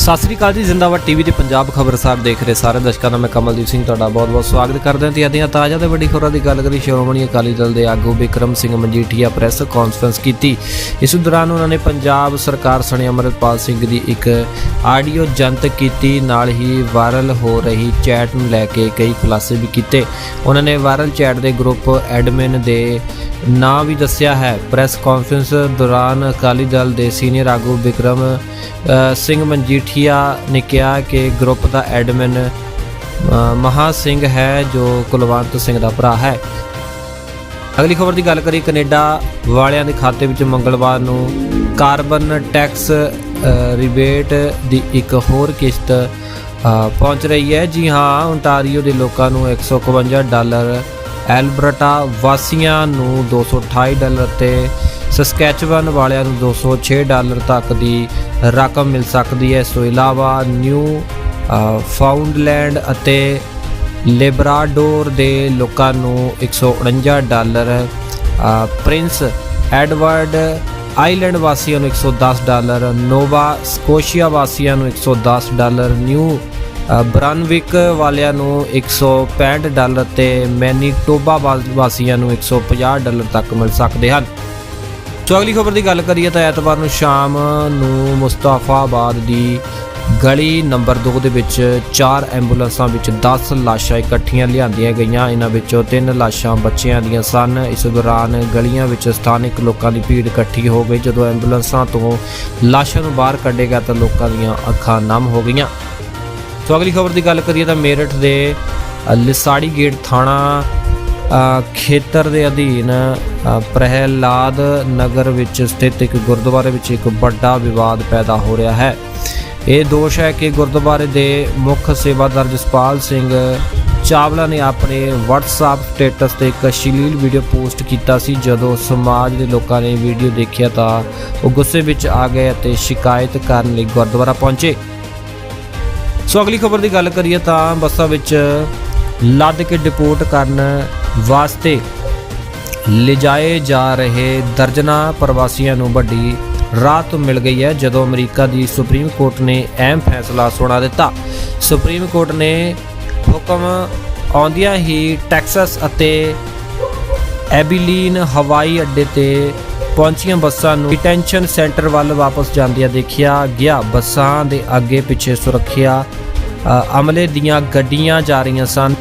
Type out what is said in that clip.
ਸਤਿ ਸ੍ਰੀ ਅਕਾਲ ਜੀ, ਜ਼ਿੰਦਾਬਾਦ ਟੀਵੀ ਤੇ ਪੰਜਾਬ ਖਬਰਸਾਰ ਦੇਖ ਰਹੇ ਸਾਰੇ ਦਰਸ਼ਕਾਂ ਦਾ, ਮੈਂ ਕਮਲਦੀਪ ਸਿੰਘ ਤੁਹਾਡਾ ਬਹੁਤ-ਬਹੁਤ ਸਵਾਗਤ ਕਰਦਾ ਹਾਂ ਤੇ ਅੱਜ ਦੀਆਂ ਤਾਜ਼ਾ ਤੇ ਵੱਡੀ ਖਬਰਾਂ ਦੀ ਗੱਲ ਕਰੀ ਸ਼੍ਰੋਮਣੀ ਅਕਾਲੀ ਦਲ ਦੇ ਆਗੂ ਬਿਕਰਮ ਸਿੰਘ ਮਜੀਠੀਆ ਪ੍ਰੈਸ ਕਾਨਫਰੰਸ ਕੀਤੀ। ਇਸ ਦੌਰਾਨ ਉਹਨਾਂ ਨੇ ਪੰਜਾਬ ਸਰਕਾਰ ਸਣੇ ਅਮਰਿਤਪਾਲ ਸਿੰਘ ਦੀ ਇੱਕ ਆਡੀਓ ਜਨਤਕ ਕੀਤੀ, ਨਾਲ ਹੀ ਵਾਇਰਲ ਹੋ ਰਹੀ ਚੈਟ ਨੂੰ ਲੈ ਕੇ ਕਈ ਖੁਲਾਸੇ ਵੀ ਕੀਤੇ। ਉਹਨਾਂ ਨੇ ਵਾਇਰਲ ਚੈਟ ਦੇ ਗਰੁੱਪ ਐਡਮਿਨ ਦੇ ਨਾਂ ਵੀ ਦੱਸਿਆ ਹੈ। ਪ੍ਰੈਸ ਕਾਨਫਰੰਸ ਦੌਰਾਨ ਅਕਾਲੀ ਦਲ ਦੇ ਸੀਨੀਅਰ ਆਗੂ ਬਿਕਰਮ ਸਿੰਘ ਸਿੰਘ ਮਨਜੀਠੀਆ ਨੇ ਕਿਹਾ ਕਿ ਗਰੁੱਪ ਦਾ ਐਡਮਿਨ ਮਹਾ ਸਿੰਘ ਹੈ ਜੋ ਕੁਲਵੰਤ ਸਿੰਘ ਦਾ ਭਰਾ ਹੈ। ਅਗਲੀ ਖਬਰ ਦੀ ਗੱਲ ਕਰੀ ਕੈਨੇਡਾ ਵਾਲਿਆਂ ਦੇ ਖਾਤੇ ਵਿੱਚ ਮੰਗਲਵਾਰ ਨੂੰ ਕਾਰਬਨ ਟੈਕਸ ਰਿਬੇਟ ਦੀ ਇੱਕ ਹੋਰ ਕਿਸ਼ਤ ਪਹੁੰਚ ਰਹੀ ਹੈ। ਜੀ ਹਾਂ ਓਨਟਾਰੀਓ ਦੇ ਲੋਕਾਂ ਨੂੰ 151 ਡਾਲਰ ਐਲਬਰਟਾ ਵਾਸੀਆਂ ਨੂੰ 228 ਡਾਲਰ ਤੇ ਸਸਕੈਚਵਨ ਵਾਲਿਆਂ ਨੂੰ 206 ਡਾਲਰ ਤੱਕ ਦੀ ਰਕਮ ਮਿਲ ਸਕਦੀ ਹੈ। ਇਸ ਤੋਂ ਇਲਾਵਾ ਨਿਊ ਫਾਊਂਡਲੈਂਡ ਅਤੇ ਲੇਬਰਾਡੋਰ ਦੇ ਲੋਕਾਂ ਨੂੰ 149 ਡਾਲਰ ਪ੍ਰਿੰਸ ਐਡਵਰਡ ਆਈਲੈਂਡ ਵਾਸੀਆਂ ਨੂੰ 110 ਡਾਲਰ, ਨੋਵਾ ਸਕੋਸ਼ੀਆ ਵਾਸੀਆਂ ਨੂੰ 110 ਡਾਲਰ, ਨਿਊ ਬ੍ਰਾਨਵਿਕ ਵਾਲਿਆਂ ਨੂੰ 165 ਡਾਲਰ ਤੇ ਮੈਨੀਟੋਬਾ ਵਾ- ਵਾਸੀਆਂ ਨੂੰ 150 ਡਾਲਰ ਤੱਕ ਮਿਲ ਸਕਦੇ ਹਨ। ਸੋ ਅਗਲੀ ਖਬਰ ਦੀ ਗੱਲ ਕਰੀਏ ਤਾਂ ਐਤਵਾਰ ਨੂੰ ਸ਼ਾਮ ਨੂੰ ਮੁਸਤਾਫਾਬਾਦ ਦੀ ਗਲੀ ਨੰਬਰ 2 ਦੇ ਵਿੱਚ ਚਾਰ ਐਂਬੂਲੈਂਸਾਂ ਵਿੱਚ 10 ਲਾਸ਼ਾਂ ਇਕੱਠੀਆਂ ਲਿਆਂਦੀਆਂ ਗਈਆਂ। ਇਹਨਾਂ ਵਿੱਚੋਂ ਤਿੰਨ ਲਾਸ਼ਾਂ ਬੱਚਿਆਂ ਦੀਆਂ ਸਨ। ਇਸ ਦੌਰਾਨ ਗਲੀਆਂ ਵਿੱਚ ਸਥਾਨਕ ਲੋਕਾਂ ਦੀ ਭੀੜ ਇਕੱਠੀ ਹੋ ਗਈ। ਜਦੋਂ ਐਂਬੂਲੈਂਸਾਂ ਤੋਂ ਲਾਸ਼ਾਂ ਨੂੰ ਬਾਹਰ ਕੱਢੇਗਾ ਤਾਂ ਲੋਕਾਂ ਦੀਆਂ ਅੱਖਾਂ ਨਮ ਹੋ ਗਈਆਂ। ਸੋ ਅਗਲੀ ਖਬਰ ਦੀ ਗੱਲ ਕਰੀਏ ਤਾਂ ਮੇਰਠ ਦੇ ਲਿਸਾੜੀ ਗੇਟ ਥਾਣਾ ਖੇਤਰ ਦੇ ਅਧੀਨ ਪ੍ਰਹਿਲਾਦ ਨਗਰ ਵਿੱਚ ਸਥਿਤ ਇੱਕ ਗੁਰਦੁਆਰੇ ਵਿੱਚ ਇੱਕ ਵੱਡਾ ਵਿਵਾਦ ਪੈਦਾ ਹੋ ਰਿਹਾ ਹੈ। ਇਹ ਦੋਸ਼ ਹੈ ਕਿ ਗੁਰਦੁਆਰੇ ਦੇ ਮੁੱਖ ਸੇਵਾਦਾਰ ਜਸਪਾਲ ਸਿੰਘ ਚਾਵਲਾ ਨੇ ਆਪਣੇ WhatsApp ਸਟੇਟਸ ਤੇ ਇੱਕ ਅਸ਼ਲੀਲ ਵੀਡੀਓ ਪੋਸਟ ਕੀਤਾ ਸੀ। ਜਦੋਂ ਸਮਾਜ ਦੇ ਲੋਕਾਂ ਨੇ ਵੀਡੀਓ ਦੇਖਿਆ ਤਾਂ ਉਹ ਗੁੱਸੇ ਵਿੱਚ ਆ ਗਏ ਅਤੇ ਸ਼ਿਕਾਇਤ ਕਰਨ ਲਈ ਗੁਰਦੁਆਰਾ ਪਹੁੰਚੇ। ਸੋ ਅਗਲੀ ਖਬਰ ਦੀ ਗੱਲ ਕਰੀਏ ਤਾਂ ਬੱਸਾਂ ਵਿੱਚ ਲੱਦ ਕੇ ਡਿਪੋਰਟ ਕਰਨ ਵਾਸਤੇ ਲਿਜਾਏ ਜਾ ਰਹੇ ਦਰਜਨਾ ਪ੍ਰਵਾਸੀਆਂ ਨੂੰ ਵੱਡੀ ਰਾਹਤ ਮਿਲ ਗਈ ਹੈ, ਜਦੋਂ ਅਮਰੀਕਾ ਦੀ ਸੁਪਰੀਮ ਕੋਰਟ ਨੇ ਅਹਿਮ ਫੈਸਲਾ ਸੁਣਾ ਦਿੱਤਾ। ਸੁਪਰੀਮ ਕੋਰਟ ਨੇ ਹੁਕਮ ਆਉਂਦਿਆਂ ਹੀ ਟੈਕਸਸ ਅਤੇ ਐਬੀਲੀਨ ਹਵਾਈ ਅੱਡੇ ਤੇ ਪਹੁੰਚੀਆਂ ਬੱਸਾਂ ਨੂੰ ਡਿਟੈਂਸ਼ਨ ਸੈਂਟਰ ਵੱਲ ਵਾਪਸ ਜਾਂਦਿਆਂ ਦੇਖਿਆ ਗਿਆ, ਬੱਸਾਂ ਦੇ ਅੱਗੇ ਪਿੱਛੇ ਸੁਰੱਖਿਆ ਅਮਲੇ ਦੀਆਂ ਗੱਡੀਆਂ ਜਾ ਰਹੀਆਂ ਸਨ।